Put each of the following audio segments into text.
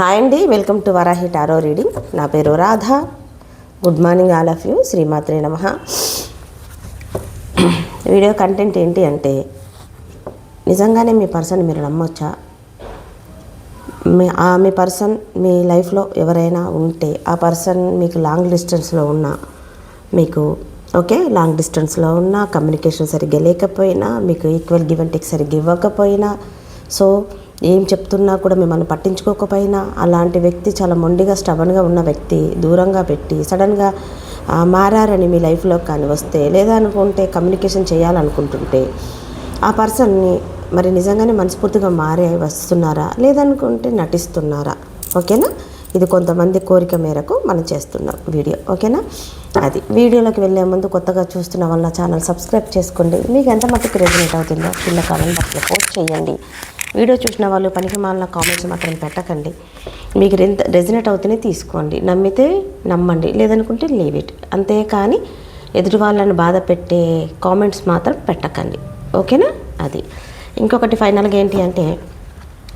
Hi అండి welcome to Varahi tarot reading. నా పేరు Radha. Good morning all of you శ్రీమాత్రే నమ. వీడియో కంటెంట్ ఏంటి అంటే నిజంగానే మీ పర్సన్ మీరు నమ్మొచ్చా? మీ ఆ మీ పర్సన్ మీ లైఫ్లో ఎవరైనా ఉంటే ఆ పర్సన్ మీకు లాంగ్ డిస్టెన్స్లో ఉన్నా మీకు ఓకే లాంగ్ డిస్టెన్స్లో ఉన్న కమ్యూనికేషన్ సరిగ్గా లేకపోయినా మీకు ఈక్వల్ గివ్ అండ్ టేక్ సరిగ్గా ఇవ్వకపోయినా సో ఏం చెప్తున్నా కూడా మిమ్మల్ని పట్టించుకోకపోయినా అలాంటి వ్యక్తి చాలా మొండిగా స్టబన్గా ఉన్న వ్యక్తి దూరంగా పెట్టి సడన్గా మారారని మీ లైఫ్లో కానీ వస్తే లేదా అనుకుంటే కమ్యూనికేషన్ చేయాలనుకుంటుంటే ఆ పర్సన్ని మరి నిజంగానే మనస్ఫూర్తిగా మారే వస్తున్నారా? లేదనుకుంటే నటిస్తున్నారా? ఓకేనా? ఇది కొంతమంది కోరిక మేరకు మనం చేస్తున్నాం వీడియో. ఓకేనా? అది. వీడియోలోకి వెళ్ళే ముందు కొత్తగా చూస్తున్న వాళ్ళ ఛానల్ సబ్స్క్రైబ్ చేసుకోండి. మీకు ఎంత మట్టుకు రెజినేట్ అవుతుందో కింద కామెంట్ బాక్స్లో పోస్ట్ చేయండి. వీడియో చూసిన వాళ్ళు పనికి మాలిన కామెంట్స్ మాత్రం పెట్టకండి. మీకు ఎంత రెజినేట్ అవుతూనే తీసుకోండి. నమ్మితే నమ్మండి. లేదనుకుంటే లీవ్ ఇట్ అంతేకాని ఎదుటి వాళ్ళని బాధ పెట్టే కామెంట్స్ మాత్రం పెట్టకండి. ఓకేనా? అది. ఇంకొకటి ఫైనల్గా ఏంటి అంటే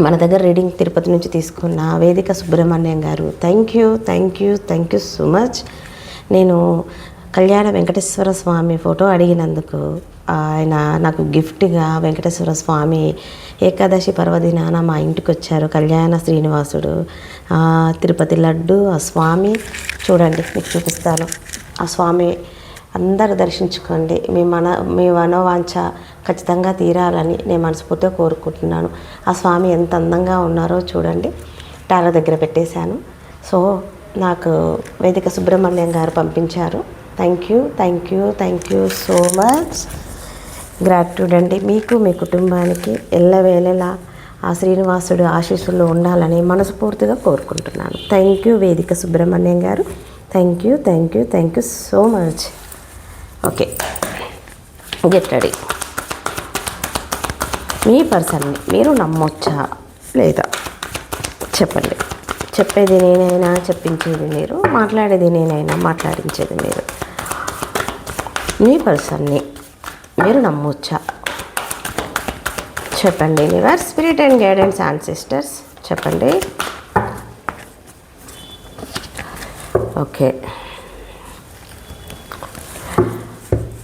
మన దగ్గర రీడింగ్ తిరుపతి నుంచి తీసుకున్న వేదిక సుబ్రహ్మణ్యం గారు thank you thank you thank you so much నేను కళ్యాణ వెంకటేశ్వర స్వామి ఫోటో అడిగినందుకు ఆయన నాకు గిఫ్ట్గా వెంకటేశ్వర స్వామి ఏకాదశి పర్వదినాన మా ఇంటికి వచ్చారు. కళ్యాణ శ్రీనివాసుడు తిరుపతి లడ్డు ఆ స్వామి చూడండి మీకు చూపిస్తాను. ఆ స్వామి అందరూ దర్శించుకోండి. మీ మన మీ మనోవాంఛ ఖచ్చితంగా తీరాలని నేను మనస్ఫూర్తిగా కోరుకుంటున్నాను. ఆ స్వామి ఎంత అందంగా ఉన్నారో చూడండి. టాల దగ్గర పెట్టేశాను. సో నాకు వేదిక సుబ్రహ్మణ్యం గారు పంపించారు. Thank you thank you thank you so much gratitude అండి. మీకు మీ కుటుంబానికి ఎల్లవేళలా ఆ శ్రీనివాసుడు ఆశీస్సులు ఉండాలని మనస్ఫూర్తిగా కోరుకుంటున్నాను. థ్యాంక్ యూ వేదిక సుబ్రహ్మణ్యం గారు. Thank you thank you thank you so much okay get ready మీ పర్సన్ని మీరు నమ్మొచ్చా లేదా? చెప్పండి. చెప్పేది నేనైనా చెప్పించేది మీరు మాట్లాడేది నేనైనా మాట్లాడించేది మీరు. మీ పర్సన్ని మీరు నమ్మొచ్చా? చెప్పండి your spirit and guidance and sisters చెప్పండి. ఓకే.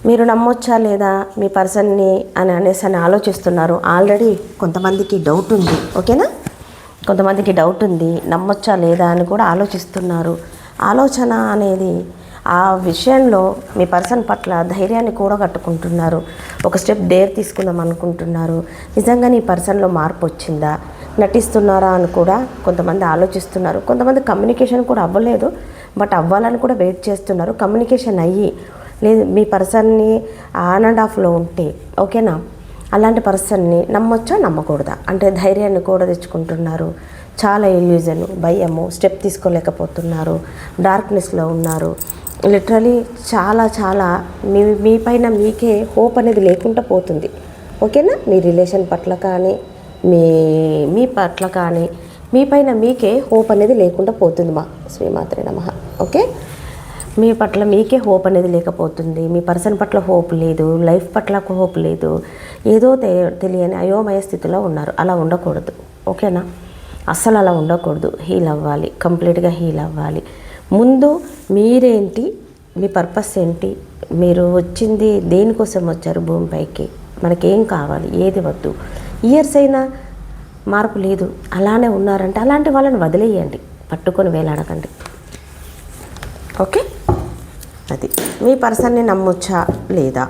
మీరు నమ్మొచ్చా లేదా మీ పర్సన్ని అని అనేసి అని ఆలోచిస్తున్నారు. ఆల్రెడీ కొంతమందికి డౌట్ ఉంది ఓకేనా? కొంతమందికి డౌట్ ఉంది నమ్మొచ్చా లేదా అని కూడా ఆలోచిస్తున్నారు. ఆలోచన అనేది ఆ విషయంలో మీ పర్సన్ పట్ల ధైర్యాన్ని కూడా కట్టుకుంటున్నారు ఒక స్టెప్ డేర్ తీసుకుందాం అనుకుంటున్నారు. నిజంగా నీ పర్సన్లో మార్పు వచ్చిందా? నటిస్తున్నారా అని కూడా కొంతమంది ఆలోచిస్తున్నారు. కొంతమంది కమ్యూనికేషన్ కూడా అవ్వలేదు. బట్ అవ్వాలని కూడా వెయిట్ చేస్తున్నారు. కమ్యూనికేషన్ అయ్యి లేదు మీ పర్సన్ని ఆన్ అండ్ ఆఫ్లో ఉంటే ఓకేనా? అలాంటి పర్సన్ని నమ్మొచ్చా? నమ్మకూడదా? అంటే ధైర్యాన్ని కూడా తెచ్చుకుంటున్నారు. చాలా ఇల్యూజన్ భయము స్టెప్ తీసుకోలేకపోతున్నారు. డార్క్నెస్లో ఉన్నారు. లిటరలీ చాలా చాలా మీ మీ పైన మీకే హోప్ అనేది లేకుండా పోతుంది. ఓకేనా మీ రిలేషన్ పట్ల కానీ మీ మీ పట్ల కానీ మీ పైన మీకే హోప్ అనేది లేకుండా పోతుంది మా శ్రీమాత్రే నమ. ఓకే మీ పట్ల మీకే హోప్ అనేది లేకపోతుంది. మీ పర్సన్ పట్ల హోప్ లేదు లైఫ్ పట్ల హోప్ లేదు. ఏదో తె- తెలియని అయోమయ స్థితిలో ఉన్నారు. అలా ఉండకూడదు. ఓకేనా అస్సలు అలా ఉండకూడదు. హీల్ అవ్వాలి. కంప్లీట్గా హీల్ అవ్వాలి. ముందు మీరేంటి? మీ పర్పస్ ఏంటి? మీరు వచ్చింది దేనికోసం వచ్చారు భూమిపైకి మనకేం కావాలి? ఏది వద్దు? ఇయర్స్ అయినా మార్పు లేదు. అలానే ఉన్నారంటే అలాంటి వాళ్ళని వదిలేయండి. పట్టుకొని వేలాడకండి. ఓకే? అది. మీ పర్సన్ని నమ్మొచ్చా లేదా?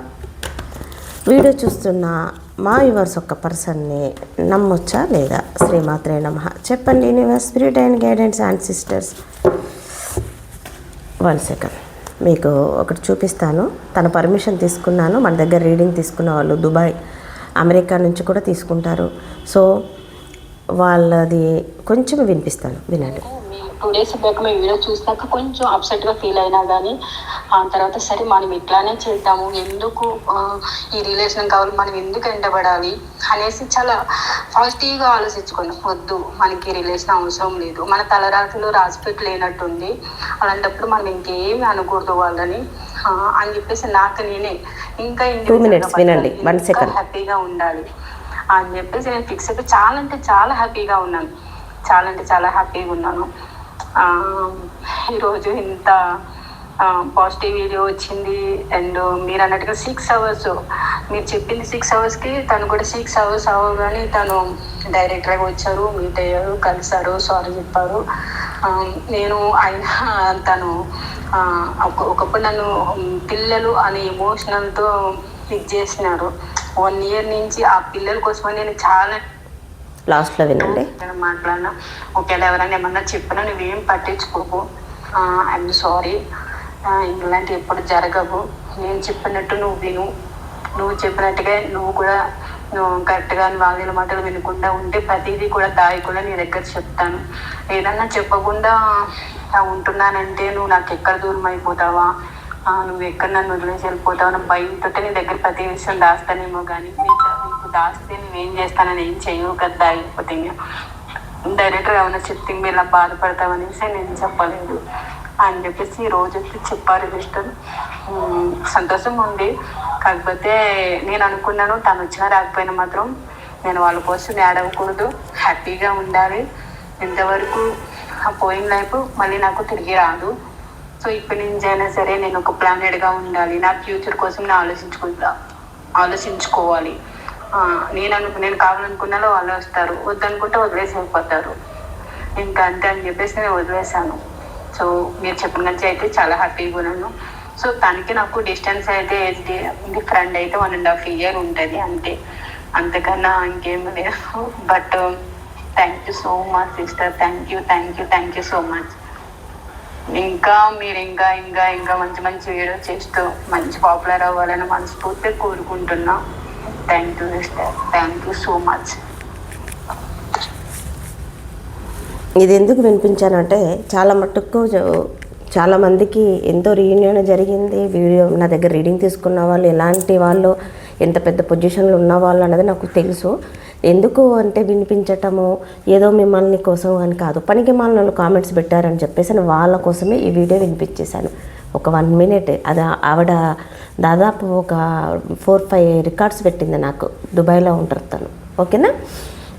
వీడియో చూస్తున్న మా యువర్స్ ఒక పర్సన్ని నమ్మొచ్చా లేదా? శ్రీమాత్రే నమ. చెప్పండి universe spirit and guidance and sisters. One second. మీకు ఒకటి చూపిస్తాను. తన పర్మిషన్ తీసుకున్నాను. మన దగ్గర రీడింగ్ తీసుకున్న వాళ్ళు దుబాయ్ అమెరికా నుంచి కూడా తీసుకుంటారు. సో వాళ్ళది కొంచెం వినిపిస్తాను. వినండి. టూ డేస్ బ్యాక్ మేము వీడియో చూసినాక కొంచెం అప్సెట్గా ఫీల్ అయినా కానీ ఆ తర్వాత సరే మనం ఇట్లానే చేద్దాము ఎందుకు ఈ రిలేషన్ కావాలి మనం ఎందుకు ఎండబడాలి అనేసి చాలా పాజిటివ్గా ఆలోచించుకున్నాం. వద్దు మనకి రిలేషన్ అవసరం లేదు. మన తలరాత్రిలో రాసిపెట్టి లేనట్టుంది అలాంటప్పుడు మనం ఇంకేమి అనకూడదు వాళ్ళని. అని చెప్పేసి నాకు నేనే ఇంకా second. హ్యాపీగా ఉండాలి. అని చెప్పేసి నేను ఫిక్స్ అయిపోయి చాలా అంటే చాలా హ్యాపీగా ఉన్నాను. చాలా అంటే చాలా హ్యాపీగా ఉన్నాను. ఈరోజు ఇంత పాజిటివ్ వీడియో వచ్చింది. అండ్ మీరు అన్నట్టుగా సిక్స్ అవర్స్ మీరు చెప్పింది సిక్స్ అవర్స్కి తను కూడా సిక్స్ అవర్స్ అవ్వగానే తను డైరెక్టర్గా వచ్చారు మీట్ అయ్యారు కలిసారు సారీ చెప్పారు. నేను ఆయన తను ఒక- ఒకప్పుడు నన్ను పిల్లలు అనే ఎమోషనల్తో ఇచ్చేసినారు చేసినారు. వన్ ఇయర్ నుంచి ఆ పిల్లల కోసమని నేను చాలా లాస్ట్లో వినండి. నేను మాట్లాడినా. ఒకవేళ ఎవరైనా ఏమన్నా చెప్పినా నువ్వేం పట్టించుకోకు. ఐఎమ్ సారీ ఇలాంటివి ఎప్పుడు జరగవు. నేను చెప్పినట్టు నువ్వు విను. నువ్వు చెప్పినట్టుగా నువ్వు కూడా నువ్వు కరెక్ట్గా వాళ్ళ మాటలు వినకుండా ఉంటే ప్రతిదీ కూడా దాయి కూడా నీ దగ్గర చెప్తాను. ఏదన్నా చెప్పకుండా ఉంటున్నానంటే నువ్వు నాకు ఎక్కడ దూరం అయిపోతావా? నువ్వు ఎక్కడ నన్ను వదిలేసి వెళ్ళిపోతావు అని భయంతో నీ దగ్గర ప్రతి విషయం దాస్తానేమో కానీ దాస్తే ఏం చేస్తానని ఏం చేయవు కదా అయిపోతే డైరెక్ట్గా ఏమైనా చెప్తే మీరు ఇలా బాధపడతామనేసి నేను చెప్పలేదు. అని చెప్పేసి ఈ రోజు వచ్చి చెప్పారు సిస్టర్. సంతోషం ఉంది. కాకపోతే నేను అనుకున్నాను తను వచ్చినా రాకపోయినా మాత్రం నేను వాళ్ళ కోసం ఏడవకూడదు హ్యాపీగా ఉండాలి. ఇంతవరకు ఆ పోయిన లైఫ్ మళ్ళీ నాకు తిరిగి రాదు. సో ఇప్పటి నుంచి అయినా సరే నేను ఒక ప్లానెడ్గా ఉండాలి. నా ఫ్యూచర్ కోసం నేను ఆలోచించుకుంటా ఆలోచించుకోవాలి. నేను అను నేను కావాలనుకున్నాలో వాళ్ళు వస్తారు. వద్దనుకుంటే వదిలేసి వెళ్ళిపోతారు. ఇంకా అంతే అని చెప్పేసి నేను వదిలేశాను. సో మీరు చెప్పిన నుంచి అయితే చాలా హ్యాపీగా ఉన్నాను. సో తనకి నాకు డిస్టెన్స్ అయితే డిఫరెంట్ అయితే వన్ అండ్ హాఫ్ ఇయర్ ఉంటుంది అంతే. అంతకన్నా ఇంకేం లేదు. But thank you so much sister. Thank you thank you thank you so much. ఇంకా మీరు ఇంకా ఇంకా ఇంకా మంచి మంచి వీడియో చేస్తూ మంచి పాపులర్ అవ్వాలని మనస్ఫూర్తిగా కోరుకుంటున్నా. Thank you sister Thank you so much ఇది ఎందుకు వినిపించానంటే చాలా మట్టుకు చాలామందికి ఎంతో రీయూనియన్ జరిగింది. వీడియో నా దగ్గర రీడింగ్ తీసుకున్న వాళ్ళు ఎలాంటి వాళ్ళు ఎంత పెద్ద పొజిషన్లో ఉన్న వాళ్ళు అన్నది నాకు తెలుసు. ఎందుకు అంటే వినిపించటము ఏదో మిమ్మల్ని కోసం అని కాదు. పనికి మాలను కామెంట్స్ పెట్టారని చెప్పేసి నేను వాళ్ళ కోసమే ఈ వీడియో వినిపించేశాను. ఒక వన్ మినిట్ అది ఆవిడ దాదాపు ఒక ఫోర్ ఫైవ్ రికార్డ్స్ పెట్టింది నాకు. దుబాయ్లో ఉంటారు తను. ఓకేనా?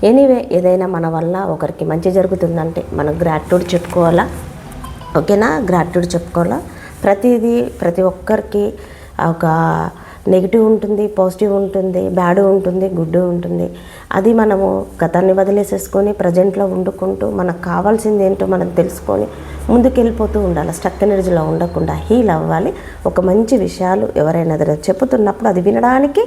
ఎనీవే ఏదైనా మన వల్ల ఒకరికి మంచి జరుగుతుందంటే మనం గ్రాట్యూడ్ చెప్పుకోవాలా? ఓకేనా? గ్రాట్యూడ్ చెప్పుకోవాలా? ప్రతిదీ ప్రతి ఒక్కరికి ఒక నెగిటివ్ ఉంటుంది పాజిటివ్ ఉంటుంది బ్యాడ్ ఉంటుంది గుడ్ ఉంటుంది. అది మనము గతాన్ని వదిలేసేసుకొని ప్రజెంట్లో వండుకుంటూ మనకు కావాల్సింది ఏంటో మనం తెలుసుకొని ముందుకు వెళ్ళిపోతూ ఉండాలి. స్టక్ ఎనర్జీలో ఉండకుండా హీల్ అవ్వాలి. ఒక మంచి విషయాలు ఎవరైనా చెబుతున్నప్పుడు అది వినడానికి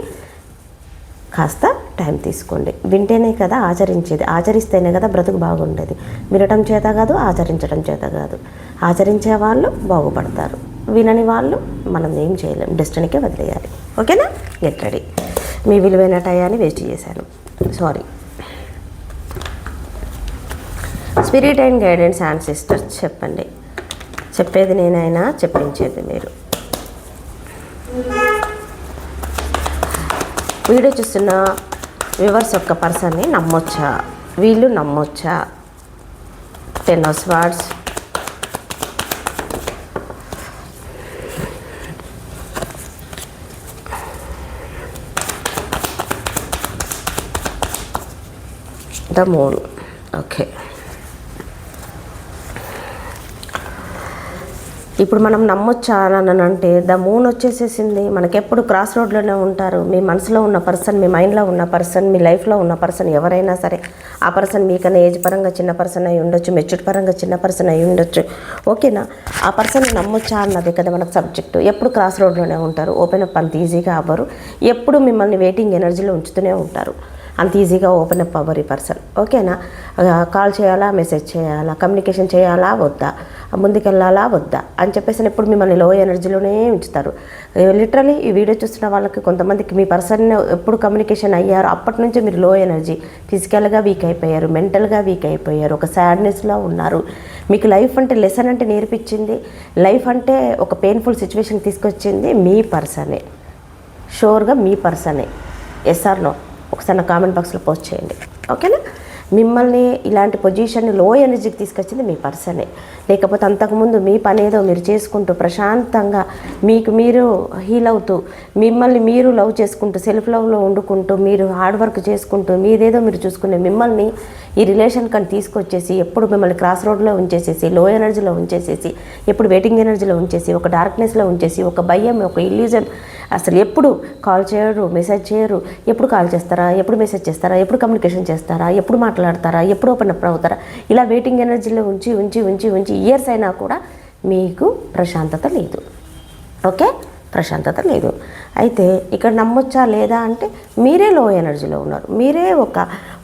కాస్త టైం తీసుకోండి. వింటేనే కదా ఆచరించేది. ఆచరిస్తేనే కదా బ్రతుకు బాగుండేది. వినటం చేత కాదు ఆచరించడం చేత కాదు. ఆచరించే వాళ్ళు బాగుపడతారు. వినని వాళ్ళు మనం ఏం చేయలేం. డెస్టినీకే వదిలేయాలి. ఓకేనా? Get ready. మీ విలువైన టయాన్ని వేస్ట్ చేశాను. Sorry. Spirit and guidance and sisters చెప్పండి. చెప్పేది నేనైనా చెప్పించేది మీరు. వీడియో చూస్తున్న వ్యూవర్స్ యొక్క పర్సన్ని నమ్మొచ్చా? వీళ్ళు నమ్మొచ్చా? Ten of swords the moon. Okay. ఇప్పుడు మనం నమ్మొచ్చా అని అంటే ద మూన్ వచ్చేసేసింది. మనకెప్పుడు క్రాస్ రోడ్లోనే ఉంటారు. మీ మనసులో ఉన్న పర్సన్ మీ మైండ్లో ఉన్న పర్సన్ మీ లైఫ్లో ఉన్న పర్సన్ ఎవరైనా సరే ఆ పర్సన్ మీకన్నా ఏజ్ పరంగా చిన్న పర్సన్ అయి ఉండొచ్చు మెచ్యూర్ పరంగా చిన్న పర్సన్ అయి ఉండొచ్చు. ఓకేనా? ఆ పర్సన్ నమ్మొచ్చా అన్నది కదా మనకు సబ్జెక్టు. ఎప్పుడు క్రాస్ రోడ్లోనే ఉంటారు. ఓపెన్ అప్ అంత ఈజీగా అవ్వరు. ఎప్పుడు మిమ్మల్ని వెయిటింగ్ ఎనర్జీలో ఉంచుతూనే ఉంటారు. అంత ఈజీగా ఓపెన్ అప్ అవ్వరు ఈ పర్సన్. ఓకేనా? కాల్ చేయాలా? మెసేజ్ చేయాలా? కమ్యూనికేషన్ చేయాలా? వద్దా? ముందుకెళ్ళాలా? వద్దా? అని చెప్పేసి ఎప్పుడు మిమ్మల్ని లో ఎనర్జీలోనే ఉంచుతారు. లిటరలీ ఈ వీడియో చూస్తున్న వాళ్ళకి కొంతమందికి మీ పర్సన్ ఎప్పుడు కమ్యూనికేషన్ అయ్యారో అప్పటి నుంచి మీరు లో ఎనర్జీ ఫిజికల్గా వీక్ అయిపోయారు మెంటల్గా వీక్ అయిపోయారు ఒక సాడ్నెస్లో ఉన్నారు. మీకు లైఫ్ అంటే లెసన్ అంటే నేర్పించింది. లైఫ్ అంటే ఒక పెయిన్ఫుల్ సిచ్యువేషన్ తీసుకొచ్చింది మీ పర్సనే షూర్గా మీ పర్సనే ఎస్ ఆర్ నో ఒకసారి నా కామెంట్ బాక్స్లో పోస్ట్ చేయండి. ఓకేనా? మిమ్మల్ని ఇలాంటి పొజిషన్లో ఎనర్జీకి తీసుకొచ్చింది మీ పర్సనే. లేకపోతే అంతకుముందు మీ పని ఏదో మీరు చేసుకుంటూ ప్రశాంతంగా మీకు మీరు హీల్ అవుతూ మిమ్మల్ని మీరు లవ్ చేసుకుంటూ సెల్ఫ్ లవ్లో వండుకుంటూ మీరు హార్డ్ వర్క్ చేసుకుంటూ మీదేదో మీరు చూసుకునే మిమ్మల్ని ఈ రిలేషన్ కానీ తీసుకొచ్చేసి ఎప్పుడు మిమ్మల్ని క్రాస్ రోడ్లో ఉంచేసేసి లో ఎనర్జీలో ఉంచేసేసి ఎప్పుడు వెయిటింగ్ ఎనర్జీలో ఉంచేసి ఒక డార్క్నెస్లో ఉంచేసి ఒక భయం ఒక ఇల్యూజన్ అసలు ఎప్పుడు కాల్ చేయరు మెసేజ్ చేయరు. ఎప్పుడు కాల్ చేస్తారా ఎప్పుడు మెసేజ్ చేస్తారా ఎప్పుడు కమ్యూనికేషన్ చేస్తారా ఎప్పుడు మాట్లాడతారా? ఎప్పుడు ఓపెన్ అప్ అవుతారా? ఇలా వెయిటింగ్ ఎనర్జీలో ఉంచి ఉంచి ఉంచి ఉంచి ఇయర్స్ అయినా కూడా మీకు ప్రశాంతత లేదు. ఓకే ప్రశాంతత లేదు. అయితే ఇక్కడ నమ్మొచ్చా లేదా అంటే మీరే లో ఎనర్జీలో ఉన్నారు. మీరే ఒక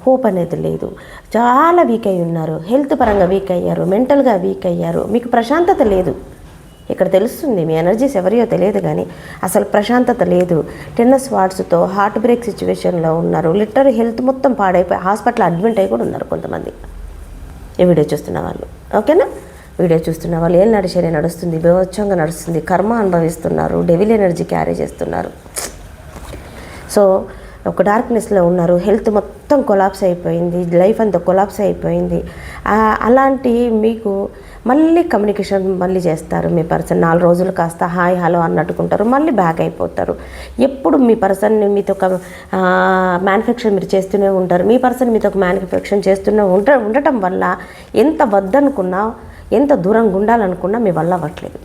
హోప్ అనేది లేదు. చాలా వీక్ అయి ఉన్నారు. హెల్త్ పరంగా వీక్ అయ్యారు. మెంటల్గా వీక్ అయ్యారు. మీకు ప్రశాంతత లేదు. ఇక్కడ తెలుస్తుంది మీ ఎనర్జీస్ ఎవరియో తెలియదు కానీ అసలు ప్రశాంతత లేదు. టెన్నస్ వార్డ్స్తో హార్ట్ బ్రేక్ సిచ్యువేషన్లో ఉన్నారు. లిటర్ హెల్త్ మొత్తం పాడైపోయి హాస్పిటల్ అడ్మిట్ అయి కూడా ఉన్నారు కొంతమంది. ఈ వీడియో చూస్తున్న వాళ్ళు. ఓకేనా? వీడియో చూస్తున్న వాళ్ళు ఏం నడిచేనే నడుస్తుంది బీభత్సంగా నడుస్తుంది కర్మ అనుభవిస్తున్నారు డెవిల్ ఎనర్జీ క్యారీ చేస్తున్నారు. సో ఒక డార్క్నెస్లో ఉన్నారు. హెల్త్ మొత్తం కొలాప్స్ అయిపోయింది. లైఫ్ అంతా కొలాప్స్ అయిపోయింది. అలాంటి మీకు మళ్ళీ కమ్యూనికేషన్ మళ్ళీ చేస్తారు. మీ పర్సన్ నాలుగు రోజులు కాస్త హాయ్ హలో అన్నట్టుకుంటారు మళ్ళీ బ్యాక్ అయిపోతారు. ఎప్పుడు మీ పర్సన్ని మీతో ఒక మ్యానుఫ్యాక్చర్ మీరు చేస్తూనే ఉంటారు. మీ పర్సన్ మీతో ఒక మ్యానుఫ్యాక్చర్ చేస్తూనే ఉంట ఉండటం వల్ల ఎంత వద్దనుకున్నా ఎంత దూరంగా ఉండాలనుకున్నా మీ వల్ల అవ్వట్లేదు.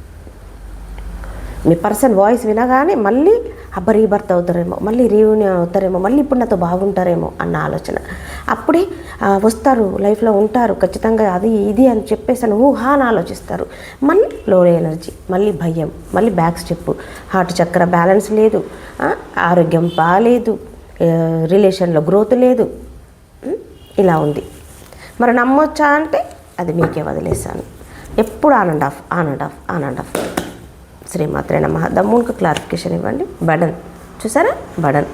మీ పర్సన్ వాయిస్ వినగానే మళ్ళీ అబ్బ రీబర్త్ అవుతారేమో మళ్ళీ రీయూనియన్ అవుతారేమో మళ్ళీ ఇప్పుడు నాతో బాగుంటారేమో అన్న ఆలోచన. అప్పుడే వస్తారు లైఫ్లో ఉంటారు ఖచ్చితంగా అది ఇది అని చెప్పేసి అని ఊహా అని ఆలోచిస్తారు. మళ్ళీ లో ఎనర్జీ మళ్ళీ భయం మళ్ళీ back step. Heart chakra balance లేదు ఆరోగ్యం బాగాలేదు రిలేషన్లో గ్రోత్ లేదు. ఇలా ఉంది. మరి నమ్మొచ్చా అంటే అది మీకే వదిలేసాను ఎప్పుడు on and off on and off on and off శ్రీమాత్రే నమ. దమ్మునికి క్లారిఫికేషన్ ఇవ్వండి. బడన్. చూసారా? బడన్.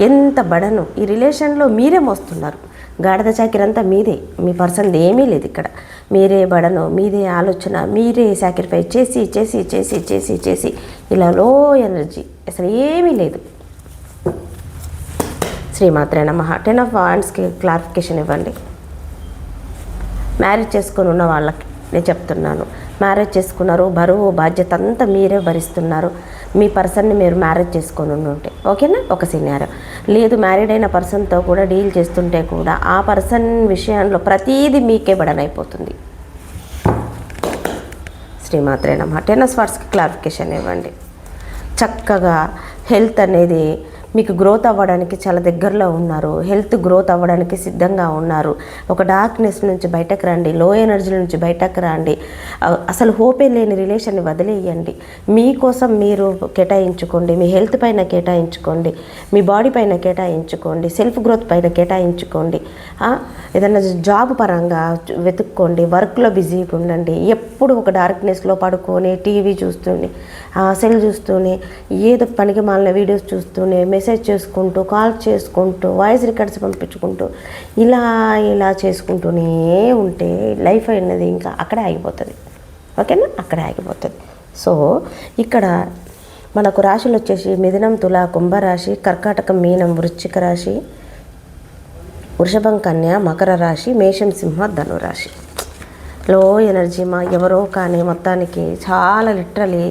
ఎంత బడను? ఈ రిలేషన్లో మీరే మోస్తున్నారు. గాడిద చాకిరంతా మీదే. మీ పర్సన్ ఏమీ లేదు ఇక్కడ. మీరే బడను మీదే ఆలోచన మీరే సాక్రిఫై చేసి చేసి చేసి చేసి చేసి ఇలా లో ఎనర్జీ అసలు ఏమీ లేదు. శ్రీమాత్రే నమ. టెన్ ఆఫ్ వాండ్స్కి క్లారిఫికేషన్ ఇవ్వండి. మ్యారేజ్ చేసుకొని ఉన్న వాళ్ళకి. నేను చెప్తున్నాను. మ్యారేజ్ చేసుకున్నారు బరువు బాధ్యత అంతా మీరే భరిస్తున్నారు. మీ పర్సన్ని మీరు మ్యారేజ్ చేసుకొని ఉంటే ఓకేనా? ఒక సినారో లేదు మ్యారీడ్ అయిన పర్సన్తో కూడా డీల్ చేస్తుంటే కూడా ఆ పర్సన్ విషయంలో ప్రతీది మీకే బడన్ అయిపోతుంది. టెన్నస్ వాట్స్కి క్లారిఫికేషన్ ఇవ్వండి. చక్కగా హెల్త్ అనేది మీకు గ్రోత్ అవ్వడానికి చాలా దగ్గరలో ఉన్నారు. హెల్త్ గ్రోత్ అవ్వడానికి సిద్ధంగా ఉన్నారు. ఒక డార్క్నెస్ నుంచి బయటకు రండి. లో ఎనర్జీ నుంచి బయటకు రండి. అసలు హోపే లేని రిలేషన్ని వదిలేయండి. మీకోసం మీరు కేటాయించుకోండి. మీ హెల్త్ పైన కేటాయించుకోండి. మీ బాడీ పైన కేటాయించుకోండి. సెల్ఫ్ గ్రోత్ పైన కేటాయించుకోండి. ఏదైనా జాబ్ పరంగా వెతుక్కోండి. వర్క్లో బిజీగా ఉండండి. ఎప్పుడు ఒక డార్క్నెస్లో పడుకొని టీవీ చూస్తూనే సెల్ చూస్తూనే ఏదో పనికి మాలిన వీడియోస్ చూస్తూనే మెసేజ్ చేసుకుంటూ కాల్ చేసుకుంటూ వాయిస్ రికార్డ్స్ పంపించుకుంటూ ఇలా ఇలా చేసుకుంటూనే ఉంటే లైఫ్ అయినది ఇంకా అక్కడే ఆగిపోతుంది. ఓకేనా? అక్కడే ఆగిపోతుంది. సో ఇక్కడ మనకు రాశులు వచ్చేసి మిథునం తుల కుంభరాశి కర్కాటకం మీనం వృశ్చిక రాశి వృషభం కన్య మకర రాశి మేషం సింహ ధనురాశి. లో ఎనర్జీ మా ఎవరో కానీ మొత్తానికి చాలా లిటరలీ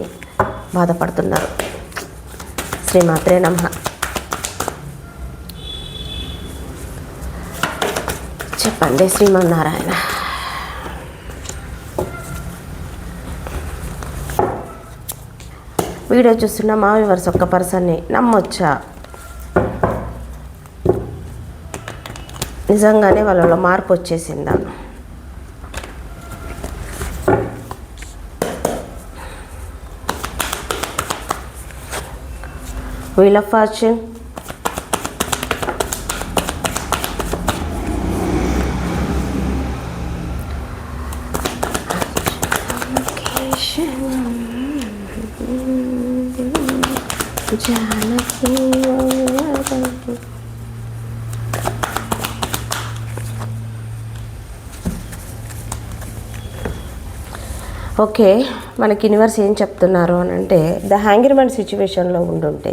బాధపడుతున్నారు. శ్రీమాత్రే నమ. చెప్పండి శ్రీమన్నారాయణ. వీడియో చూస్తున్న మా వివర్స్ ఒక్క పర్సన్ని నమ్మొచ్చా? నిజంగానే వాళ్ళలో మార్పు వచ్చేసిందా? Wheel of fortune Janaki okay మనకి యూనివర్స్ ఏం చెప్తున్నారు అని అంటే ద హ్యాంగిర్మెంట్ సిచ్యువేషన్లో ఉండుంటే.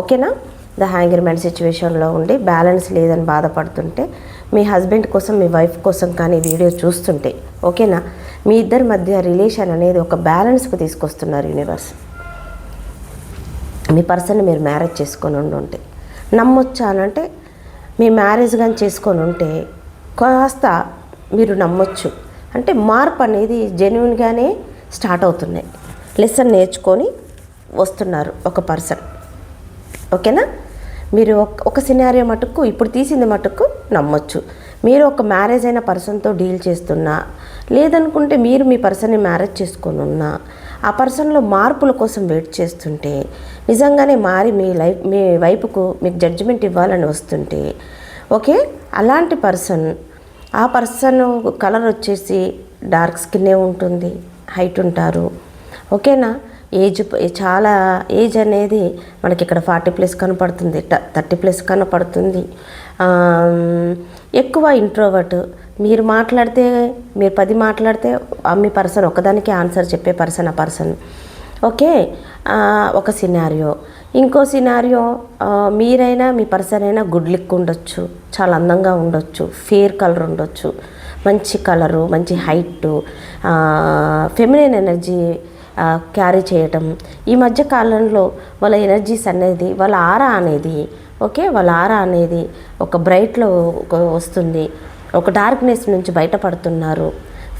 ఓకేనా? ద హ్యాంగర్ మ్యాన్ సిచ్యువేషన్లో ఉండి బ్యాలెన్స్ లేదని బాధపడుతుంటే మీ హస్బెండ్ కోసం మీ వైఫ్ కోసం కానీ వీడియో చూస్తుంటే ఓకేనా? మీ ఇద్దరి మధ్య రిలేషన్ అనేది ఒక బ్యాలెన్స్కి తీసుకొస్తున్నారు యూనివర్స్ మీ పర్సన్ మీరు మ్యారేజ్ చేసుకొని ఉండి ఉంటే నమ్మొచ్చా అని అంటే మీ మ్యారేజ్ కానీ చేసుకొని ఉంటే కాస్త మీరు నమ్మొచ్చు. అంటే మార్పు అనేది జెన్యున్గానే స్టార్ట్ అవుతున్నాయి. లెసన్ నేర్చుకొని వస్తున్నారు ఒక పర్సన్. ఓకేనా? మీరు ఒక ఒక సినారియో మటుకు ఇప్పుడు తీసింది మటుకు నమ్మొచ్చు. మీరు ఒక మ్యారేజ్ అయిన పర్సన్తో డీల్ చేస్తున్నా లేదనుకుంటే మీరు మీ పర్సన్ని మ్యారేజ్ చేసుకొని ఉన్నా ఆ పర్సన్లో మార్పుల కోసం వెయిట్ చేస్తుంటే నిజంగానే మారి మీ లైఫ్ మీ వైపుకు మీకు జడ్జిమెంట్ ఇవ్వాలని వస్తుంటే ఓకే? అలాంటి పర్సన్ ఆ పర్సన్ కలర్ వచ్చేసి డార్క్ స్కిన్నే ఉంటుంది హైట్ ఉంటారు. ఓకేనా? ఏజ్ చాలా ఏజ్ అనేది మనకి ఇక్కడ ఫార్టీ ప్లస్ కనపడుతుంది థర్టీ ప్లస్ కనపడుతుంది. ఎక్కువ ఇంట్రోవర్ట్ మీరు మాట్లాడితే మీరు పది మాట్లాడితే మీ పర్సన్ ఒకదానికి ఆన్సర్ చెప్పే పర్సన్ ఆ పర్సన్. ఓకే? ఒక సినారియో. ఇంకో సినారియో మీరైనా మీ పర్సన్ అయినా గుడ్ లిక్ ఉండొచ్చు. చాలా అందంగా ఉండొచ్చు. ఫేర్ కలర్ ఉండొచ్చు. మంచి కలరు మంచి హైట్ ఫెమినిన్ ఎనర్జీ క్యారీ చేయటం. ఈ మధ్య కాలంలో వాళ్ళ ఎనర్జీస్ అనేది వాళ్ళ ఆరా అనేది ఓకే? వాళ్ళ ఆరా అనేది ఒక బ్రైట్లో వస్తుంది. ఒక డార్క్నెస్ నుంచి బయటపడుతున్నారు.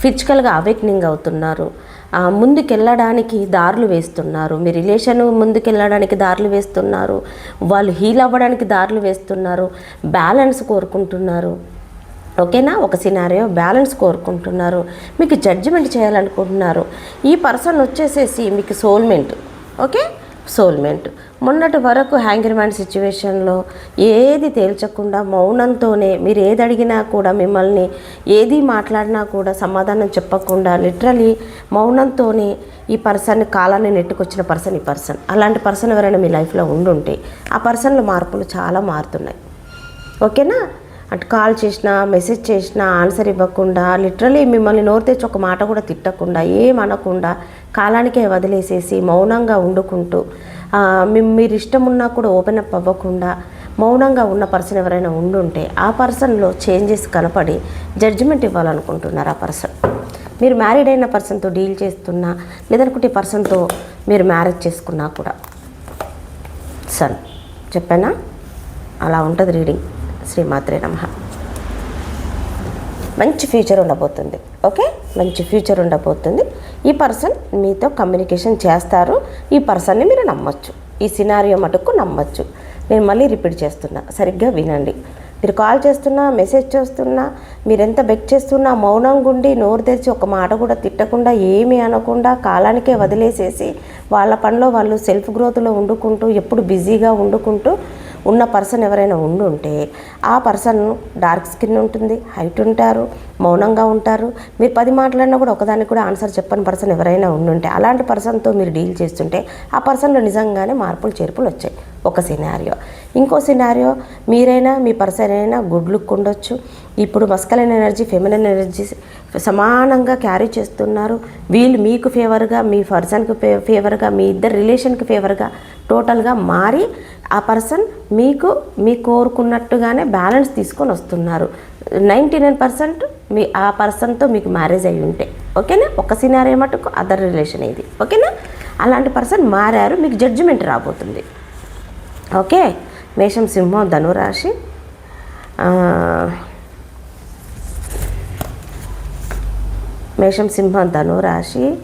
ఫిజికల్గా అవేక్నింగ్ అవుతున్నారు. ముందుకెళ్ళడానికి దారులు వేస్తున్నారు. మీ రిలేషన్ ముందుకెళ్ళడానికి దారులు వేస్తున్నారు. వాళ్ళు హీల్ అవ్వడానికి దారులు వేస్తున్నారు. బ్యాలెన్స్ కోరుకుంటున్నారు. ఓకేనా ఒక సినారియో బ్యాలెన్స్ కోరుకుంటున్నారు. మీకు జడ్జిమెంట్ చేయాలనుకుంటున్నారు. ఈ పర్సన్ వచ్చేసేసి మీకు సోల్మెంట్ ఓకే సోల్మెంట్ మొన్నటి వరకు హ్యాంగర్ మ్యాన్ సిచ్యువేషన్లో ఏది తేల్చకుండా మౌనంతోనే మీరు ఏది అడిగినా కూడా మిమ్మల్ని ఏది మాట్లాడినా కూడా సమాధానం చెప్పకుండా లిటరలీ మౌనంతోనే ఈ పర్సన్ కాలాన్ని నెట్టుకొచ్చిన పర్సన్ ఈ పర్సన్ అలాంటి పర్సన్ ఎవరైనా మీ లైఫ్లో ఉండుంటే ఆ పర్సన్లో మార్పులు చాలా మారుతున్నాయి. ఓకేనా అటు కాల్ చేసినా మెసేజ్ చేసినా ఆన్సర్ ఇవ్వకుండా లిటరలీ మిమ్మల్ని నోరు తెచ్చి ఒక మాట కూడా తిట్టకుండా ఏం అనకుండా కాలానికే వదిలేసేసి మౌనంగా వండుకుంటూ మీరు ఇష్టం ఉన్నా కూడా ఓపెన్ అప్ అవ్వకుండా మౌనంగా ఉన్న పర్సన్ ఎవరైనా ఉండుంటే ఆ పర్సన్లో చేంజెస్ కనపడి జడ్జిమెంట్ ఇవ్వాలనుకుంటున్నారు ఆ పర్సన్. మీరు మ్యారీడ్ అయిన పర్సన్తో డీల్ చేస్తున్నా లేదనుకుంటే పర్సన్తో మీరు మ్యారేజ్ చేసుకున్నా కూడా. సన్ చెప్పానా? అలా ఉంటుంది రీడింగ్. శ్రీమాత్రే నమ. మంచి ఫ్యూచర్ ఉండబోతుంది. ఓకే? మంచి ఫ్యూచర్ ఉండబోతుంది. ఈ పర్సన్ మీతో కమ్యూనికేషన్ చేస్తారు. ఈ పర్సన్ని మీరు నమ్మచ్చు. ఈ సినారియో మటుకు నమ్మచ్చు. నేను మళ్ళీ రిపీట్ చేస్తున్నా. సరిగ్గా వినండి. మీరు కాల్ చేస్తున్నా మెసేజ్ చేస్తున్నా మీరు ఎంత బెక్ చేస్తున్నా మౌనం గుండి నోరు తెరిచి ఒక మాట కూడా తిట్టకుండా ఏమీ అనకుండా కాలానికే వదిలేసేసి వాళ్ళ పనిలో వాళ్ళు సెల్ఫ్ గ్రోత్లో వండుకుంటూ ఎప్పుడు బిజీగా వండుకుంటూ ఉన్న పర్సన్ ఎవరైనా ఉండుంటే ఆ పర్సన్ డార్క్ స్కిన్ ఉంటుంది హైట్ ఉంటారు మౌనంగా ఉంటారు. మీరు పది మాటలన్నా కూడా ఒకదానికి కూడా ఆన్సర్ చెప్పని పర్సన్ ఎవరైనా ఉండుంటే అలాంటి పర్సన్తో మీరు డీల్ చేస్తుంటే ఆ పర్సన్లో నిజంగానే మార్పులు చేర్పులు వచ్చాయి. ఒక సినారియో ఇంకో సినారియో మీరైనా మీ పర్సన్ అయినా గుడ్ లుక్ ఉండొచ్చు. ఇప్పుడు మస్కలైన ఎనర్జీ ఫెమినన్ ఎనర్జీ సమానంగా క్యారీ చేస్తున్నారు. వీళ్ళు మీకు ఫేవర్గా మీ పర్సన్కి ఫే ఫేవర్గా మీ ఇద్దరు రిలేషన్కి ఫేవర్గా టోటల్గా మారి ఆ పర్సన్ మీకు మీ కోరుకున్నట్టుగానే బ్యాలెన్స్ తీసుకొని వస్తున్నారు. నైంటీ నైన్ పర్సెంట్ మీ ఆ పర్సన్తో మీకు మ్యారేజ్ అయి ఉంటే. ఓకేనా? ఒక సినారియో మటుకు అదర్ రిలేషన్ ఇది. ఓకేనా? అలాంటి పర్సన్ మారారు మీకు జడ్జిమెంట్ రాబోతుంది. ఓకే? మేషం సింహం ధనురాశి మేషం సింహం ధనురాశి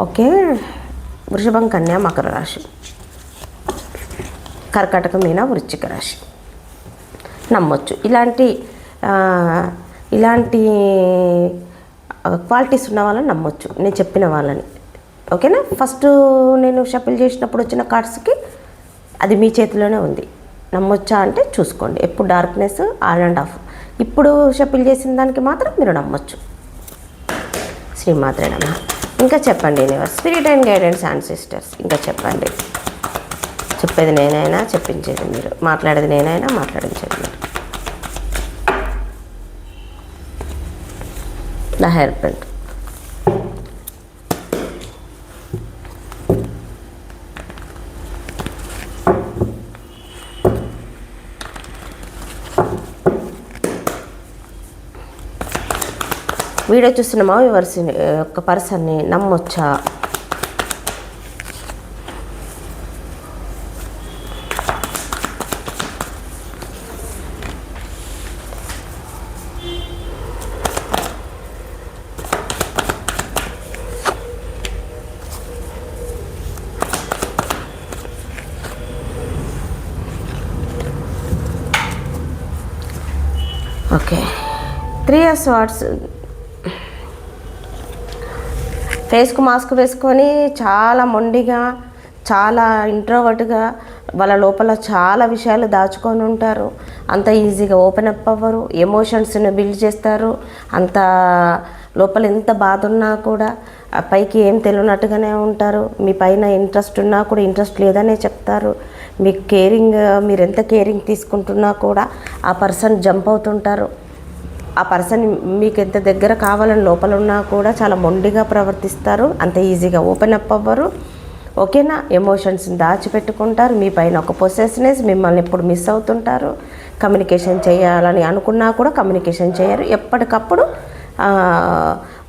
ఓకే? వృషభం కన్యా మకర రాశి. కర్కాటక మీన వృశ్చిక రాశి. నమ్మొచ్చు. ఇలాంటి ఇలాంటి క్వాలిటీస్ ఉన్న వాళ్ళని నమ్మొచ్చు. నేను చెప్పిన వాళ్ళని. ఓకేనా? ఫస్ట్ నేను షఫిల్ చేసినప్పుడు వచ్చిన కార్డ్స్కి అది మీ చేతిలోనే ఉంది. నమ్మొచ్చా అంటే చూసుకోండి. ఎప్పుడు డార్క్నెస్ ఆన్ అండ్ ఆఫ్ ఇప్పుడు షఫిల్ చేసిన దానికి మాత్రం మీరు నమ్మొచ్చు. శ్రీమాత్రే నమ. ఇంకా చెప్పండి universe spirit and guidance and sisters ఇంకా చెప్పండి. చెప్పేది నేనైనా చెప్పించేది మీరు. మాట్లాడేది నేనైనా మాట్లాడించేది ఇట్లా హెయిర్ బెల్ట్ వీడియో చూసిన మావి వ్యూవర్స్ యొక్క పర్సన్ని నమ్మొచ్చా? ఓకే. త్రీ ఇయర్స్ వాట్స్ ఫేస్కు మాస్క్ వేసుకొని చాలా మొండిగా చాలా ఇంట్రోవర్ట్గా వాళ్ళ లోపల చాలా విషయాలు దాచుకొని ఉంటారు. అంత ఈజీగా ఓపెన్ అప్ అవ్వరు ఎమోషన్స్ని బిల్డ్ చేస్తారు. అంత లోపల ఎంత బాధ ఉన్నా కూడా పైకి ఏం తెలియనట్టుగానే ఉంటారు. మీ పైన ఇంట్రెస్ట్ ఉన్నా కూడా ఇంట్రెస్ట్ లేదనే చెప్తారు. మీకు కేరింగ్ మీరు ఎంత కేరింగ్ తీసుకుంటున్నా కూడా ఆ పర్సన్ జంప్ అవుతుంటారు. ఆ పర్సన్ మీకు ఎంత దగ్గర కావాలని లోపల ఉన్నా కూడా చాలా మొండిగా ప్రవర్తిస్తారు. అంత ఈజీగా ఓపెన్ అప్ అవ్వరు. ఓకేనా? ఎమోషన్స్ని దాచిపెట్టుకుంటారు. మీ పైన ఒక పొసెస్నెస్ మిమ్మల్ని ఎప్పుడు మిస్ అవుతుంటారు. కమ్యూనికేషన్ చేయాలని అనుకున్నా కూడా కమ్యూనికేషన్ చేయరు. ఎప్పటికప్పుడు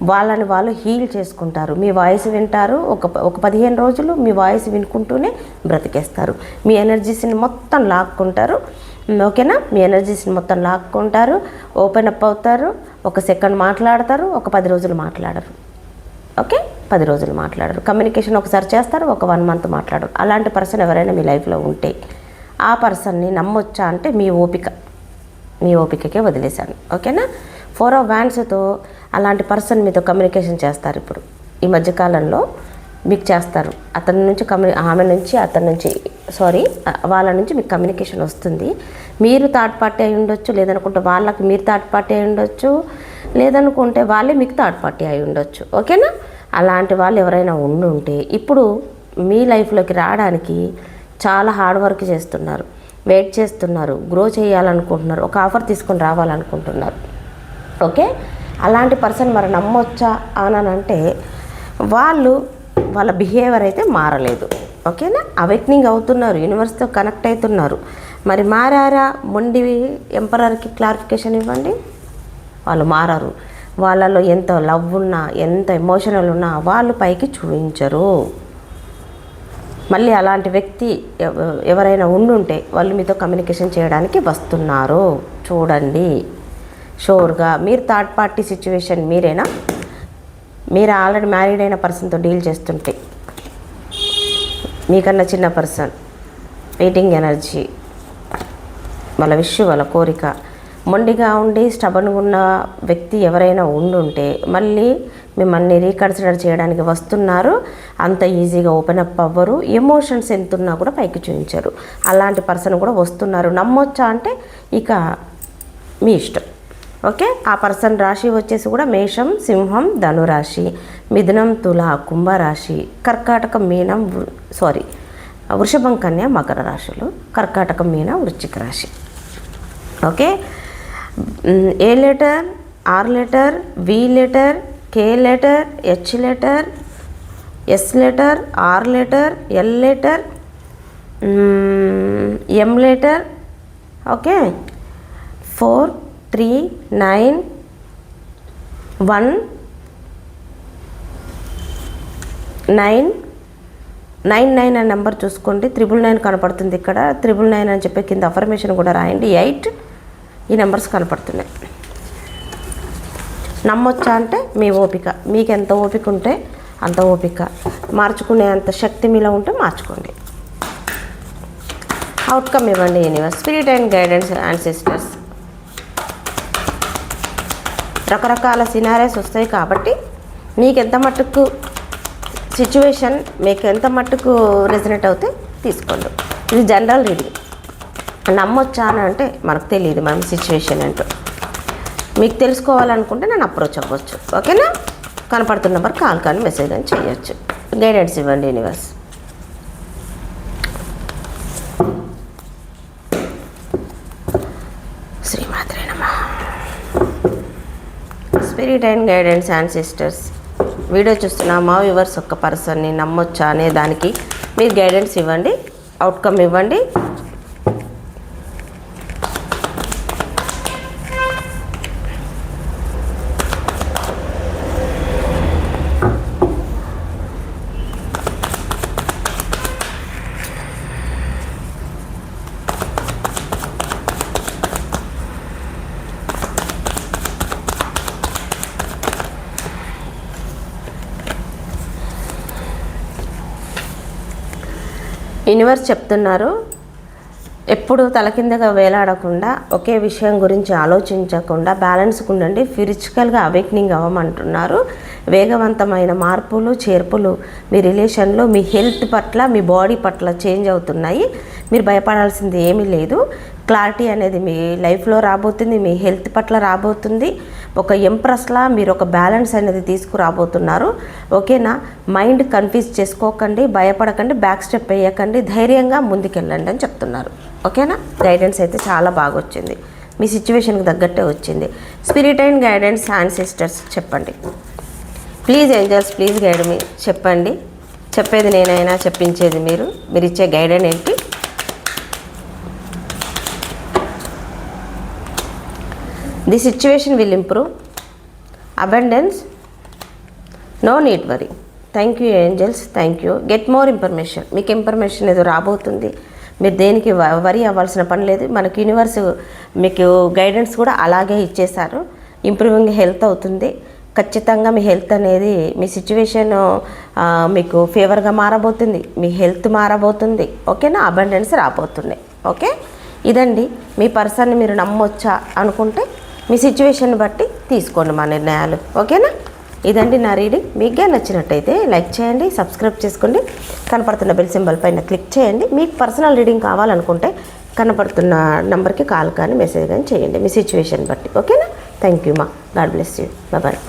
వాళ్ళని వాళ్ళు హీల్ చేసుకుంటారు. మీ వాయిస్ వింటారు. ఒక ఒక పదిహేను రోజులు మీ వాయిస్ వినుకుంటూనే బ్రతికేస్తారు. మీ ఎనర్జీస్ని మొత్తం లాక్కుంటారు. ఓకేనా? మీ ఎనర్జీస్ని మొత్తం లాక్కుంటారు. ఓపెన్ అప్ అవుతారు. ఒక సెకండ్ మాట్లాడతారు. ఒక పది రోజులు మాట్లాడరు. ఓకే? పది రోజులు మాట్లాడరు. కమ్యూనికేషన్ ఒకసారి చేస్తారు. ఒక వన్ మంత్ మాట్లాడరు. అలాంటి పర్సన్ ఎవరైనా మీ లైఫ్లో ఉంటే ఆ పర్సన్ని నమ్మొచ్చా అంటే మీ ఓపిక. మీ ఓపికకే వదిలేశాను. ఓకేనా? ఫోర్ ఆఫ్ వ్యాన్స్తో అలాంటి పర్సన్ మీతో కమ్యూనికేషన్ చేస్తారు ఇప్పుడు. ఈ మధ్యకాలంలో మీకు చేస్తారు. అతని నుంచి కమ్యూ ఆమె నుంచి అతని నుంచి సారీ వాళ్ళ నుంచి మీకు కమ్యూనికేషన్ వస్తుంది. మీరు థర్డ్ పార్టీ అయి ఉండొచ్చు లేదనుకుంటే వాళ్ళకి మీరు థర్డ్ పార్టీ అయి ఉండొచ్చు లేదనుకుంటే వాళ్ళే మీకు థర్డ్ పార్టీ అయి ఉండొచ్చు. ఓకేనా? అలాంటి వాళ్ళు ఎవరైనా ఉండి ఉంటే ఇప్పుడు మీ లైఫ్లోకి రావడానికి చాలా హార్డ్ వర్క్ చేస్తున్నారు. వెయిట్ చేస్తున్నారు. గ్రో చేయాలనుకుంటున్నారు. ఒక ఆఫర్ తీసుకొని రావాలనుకుంటున్నారు. ఓకే? అలాంటి పర్సన్ మరి నమ్మొచ్చా అని అంటే వాళ్ళు వాళ్ళ బిహేవియర్ అయితే మారలేదు. ఓకేనా? అవేక్నింగ్ అవుతున్నారు యూనివర్స్తో కనెక్ట్ అవుతున్నారు. మరి మారారా? మొండి ఎంపరర్కి క్లారిఫికేషన్ ఇవ్వండి. వాళ్ళు మారారు. వాళ్ళలో ఎంత లవ్ ఉన్నా ఎంత ఎమోషనల్ ఉన్నా వాళ్ళు పైకి చూపించరు. మళ్ళీ అలాంటి వ్యక్తి ఎవ- ఎవరైనా ఉండుంటే వాళ్ళు మీతో కమ్యూనికేషన్ చేయడానికి వస్తున్నారు. చూడండి. షోర్గా. మీరు థర్డ్ పార్టీ సిచ్యువేషన్ మీరేనా? మీరు ఆల్రెడీ మ్యారీడ్ అయిన పర్సన్తో డీల్ చేస్తుంటే మీకన్నా చిన్న పర్సన్ వెయిటింగ్ ఎనర్జీ వాళ్ళ విష్ వాళ్ళ కోరిక. మొండిగా ఉండి స్టబన్గా ఉన్న వ్యక్తి ఎవరైనా ఉండుంటే మళ్ళీ మిమ్మల్ని రీకన్సిడర్ చేయడానికి వస్తున్నారు. అంత ఈజీగా ఓపెన్ అప్ అవ్వరు. ఎమోషన్స్ ఎంత ఉన్నా కూడా పైకి చూపించరు. అలాంటి పర్సన్ కూడా వస్తున్నారు. నమ్మొచ్చా అంటే ఇక మీ ఇష్టం. ఓకే? ఆ పర్సన్ రాశి వచ్చేసి కూడా మేషం సింహం ధనురాశి మిథునం తుల కుంభరాశి కర్కాటకం మీనం వృ- సారీ వృషభం కన్య మకర రాశులు కర్కాటకం మీన వృశ్చిక రాశి. Okay? A letter? R letter? V letter? K letter? H letter? S letter? R letter? L letter? M letter? Okay? Four three nine one nine nine nine అనే నెంబర్ చూసుకోండి. త్రిబుల్ నైన్ కనపడుతుంది ఇక్కడ. త్రిబుల్ నైన్ అని చెప్పి కింద affirmation కూడా రాయండి. Eight ఈ నెంబర్స్ కనపడుతున్నాయి. నమ్మొచ్చా అంటే మీ ఓపిక. మీకు ఎంత ఓపిక ఉంటే అంత ఓపిక. మార్చుకునే అంత శక్తి మీలో ఉంటే మార్చుకోండి. అవుట్కమ్ ఇవ్వండి universe spirit and guidance and sisters రకరకాల సినారీస్ వస్తాయి కాబట్టి మీకు ఎంత మట్టుకు సిచ్యువేషన్ మీకు ఎంత మట్టుకు రెజనెట్ అవుతే తీసుకోండి. ఇది జనరల్ రీడింగ్ నమ్మొచ్చా అని అంటే మనకు తెలియదు మనం సిచ్యువేషన్ ఏంటో. మీకు తెలుసుకోవాలనుకుంటే నేను అప్రోచ్ అవ్వచ్చు. ఓకేనా? కనపడుతున్న నెంబర్ కాల్ కానీ మెసేజ్ అని చేయొచ్చు. గైడెన్స్ ఇవ్వండి యూనివర్స్ శ్రీమాత్రే నమ spirit and guidance and sisters video చూస్తున్న మా వ్యూవర్స్ ఒక్క పర్సన్ని నమ్మొచ్చా అనే దానికి మీరు గైడెన్స్ ఇవ్వండి అవుట్కమ్ ఇవ్వండి. యూనివర్స్ చెప్తున్నారు ఎప్పుడు తల కిందగా వేలాడకుండా ఒకే విషయం గురించి ఆలోచించకుండా బ్యాలెన్స్గా ఉండండి ఫిజికల్గా అవేక్నింగ్ అవ్వమంటున్నారు. వేగవంతమైన మార్పులు చేర్పులు మీ రిలేషన్లో మీ హెల్త్ పట్ల మీ బాడీ పట్ల చేంజ్ అవుతున్నాయి. మీరు భయపడాల్సింది ఏమీ లేదు. క్లారిటీ అనేది మీ లైఫ్లో రాబోతుంది మీ హెల్త్ పట్ల రాబోతుంది. ఒక ఎంప్రెస్లా మీరు ఒక బ్యాలెన్స్ అనేది తీసుకురాబోతున్నారు. ఓకేనా మైండ్ కన్ఫ్యూజ్ చేసుకోకండి భయపడకండి బ్యాక్ స్టెప్ వేయకండి ధైర్యంగా ముందుకెళ్ళండి అని చెప్తున్నారు. ఓకేనా గైడెన్స్ అయితే చాలా బాగా వచ్చింది. మీ సిచ్యువేషన్కి తగ్గట్టే వచ్చింది. Spirit and guidance and sisters చెప్పండి. ప్లీజ్ ఏంజల్స్ ప్లీజ్ గైడ్ మీ చెప్పండి. చెప్పేది నేనైనా చెప్పించేది మీరు. మీరు ఇచ్చే గైడెన్ ఏంటి? The situation will improve abundance no need worry thank you angels thank you get more information మీకు ఇన్ఫర్మేషన్ ఏదో రాబోతుంది. మీరు దేనికి వ- వరి అవ్వాల్సిన పని లేదు. మనకి యూనివర్స్ మీకు గైడెన్స్ కూడా అలాగే ఇచ్చేశారు. ఇంప్రూవింగ్ హెల్త్ అవుతుంది. ఖచ్చితంగా మీ హెల్త్ అనేది మీ సిచ్యువేషన్ మీకు ఫేవర్గా మారబోతుంది. మీ హెల్త్ మారబోతుంది. ఓకేనా అబండెన్స్ రాబోతున్నాయి ఓకే ఇదండి. మీ పర్సన్ని మీరు నమ్మొచ్చా అనుకుంటే మీ సిచ్యువేషన్ బట్టి తీసుకోండి మా నిర్ణయాలు. ఓకేనా? ఇదండి నా రీడింగ్ మీకు నచ్చినట్టయితే లైక్ చేయండి సబ్స్క్రైబ్ చేసుకోండి. కనపడుతున్న బెల్ సింబల్ పైన క్లిక్ చేయండి. మీకు పర్సనల్ రీడింగ్ కావాలనుకుంటే కనపడుతున్న నెంబర్కి కాల్ కానీ మెసేజ్ కానీ చేయండి మీ సిచ్యువేషన్ బట్టి. ఓకేనా? థ్యాంక్ యూ మా గాడ్ బ్లెస్ యూ బాయ్